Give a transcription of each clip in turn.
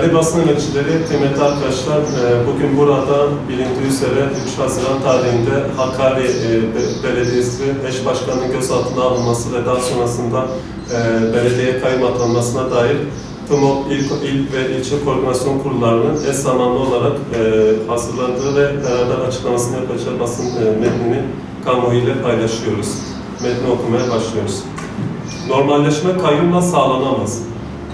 Değerli basın emekçileri, kıymetli arkadaşlar, e, bugün burada bilindiği üzere 3 Haziran tarihinde Hakkari e, Be- Belediyesi eş başkanının gözaltına alınması ve daha sonrasında e, belediye kayyum atanmasına dair TMOP il, il ve ilçe koordinasyon kurullarının eş zamanlı olarak hazırladığı ve beraber açıklamasını yapacağı basın metnini kamuoyu ile paylaşıyoruz. Metni okumaya başlıyoruz. Normalleşme kayyumla sağlanamaz.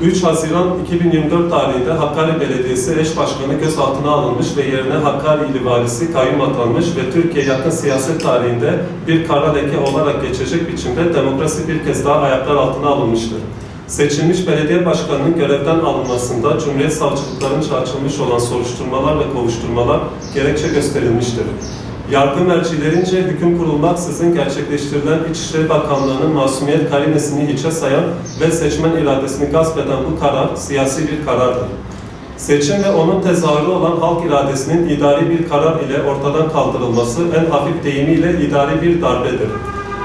3 Haziran 2024 tarihinde Hakkari Belediyesi eş başkanı gözaltına alınmış ve yerine Hakkari İli Valisi kayyum atanmış ve Türkiye yakın siyaset tarihinde bir kara leke olarak geçecek biçimde demokrasi bir kez daha ayaklar altına alınmıştır. Seçilmiş belediye başkanının görevden alınmasında Cumhuriyet Savcılıklarınca açılmış olan soruşturmalar ve kovuşturmalar gerekçe gösterilmiştir. Yargı mercilerince hüküm kurulmaksızın gerçekleştirilen İçişleri Bakanlığı'nın masumiyet karinesini hiçe sayan ve seçmen iradesini gasp eden bu karar siyasi bir karardır. Seçim ve onun tezahürü olan halk iradesinin idari bir karar ile ortadan kaldırılması en hafif deyimiyle idari bir darbedir.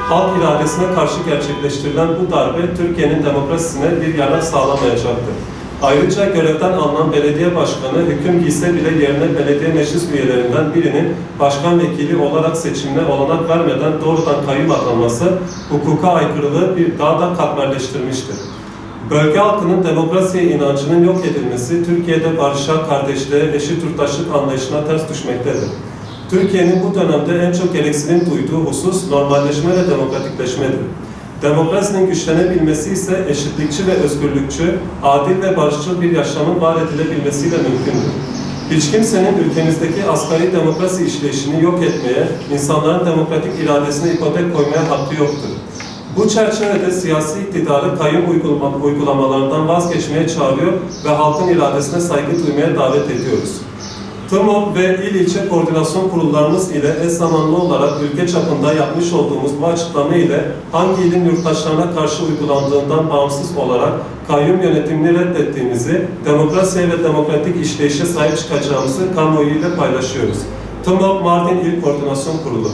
Halk iradesine karşı gerçekleştirilen bu darbe Türkiye'nin demokrasisine bir yarar sağlamayacaktır. Ayrıca görevden alınan belediye başkanı hüküm giyse bile yerine belediye meclis üyelerinden birinin başkan vekili olarak seçimine olanak vermeden doğrudan kayyum atanması hukuka aykırılığı bir daha da katmerleştirmiştir. Bölge halkının demokrasiye inancının yok edilmesi Türkiye'de barışa, kardeşliğe, eşit yurttaşlık anlayışına ters düşmektedir. Türkiye'nin bu dönemde en çok gereksinim duyduğu husus normalleşme ve demokratikleşmedir. Demokrasinin güçlenebilmesi ise eşitlikçi ve özgürlükçü, adil ve barışçıl bir yaşamın var edilebilmesiyle mümkündür. Hiç kimsenin ülkemizdeki asgari demokrasi işleyişini yok etmeye, insanların demokratik iradesine ipotek koymaya hakkı yoktur. Bu çerçevede siyasi iktidarı kayyum uygulama- uygulamalarından vazgeçmeye çağırıyor ve halkın iradesine saygı duymaya davet ediyoruz. TMOB ve il ilçe koordinasyon kurullarımız ile eş zamanlı olarak ülke çapında yapmış olduğumuz bu açıklama ile hangi ilin yurttaşlarına karşı uygulandığından bağımsız olarak kayyum yönetimini reddettiğimizi, demokrasiye ve demokratik işleyişe sahip çıkacağımızı kamuoyu ile paylaşıyoruz. TMOB Mardin İl Koordinasyon Kurulu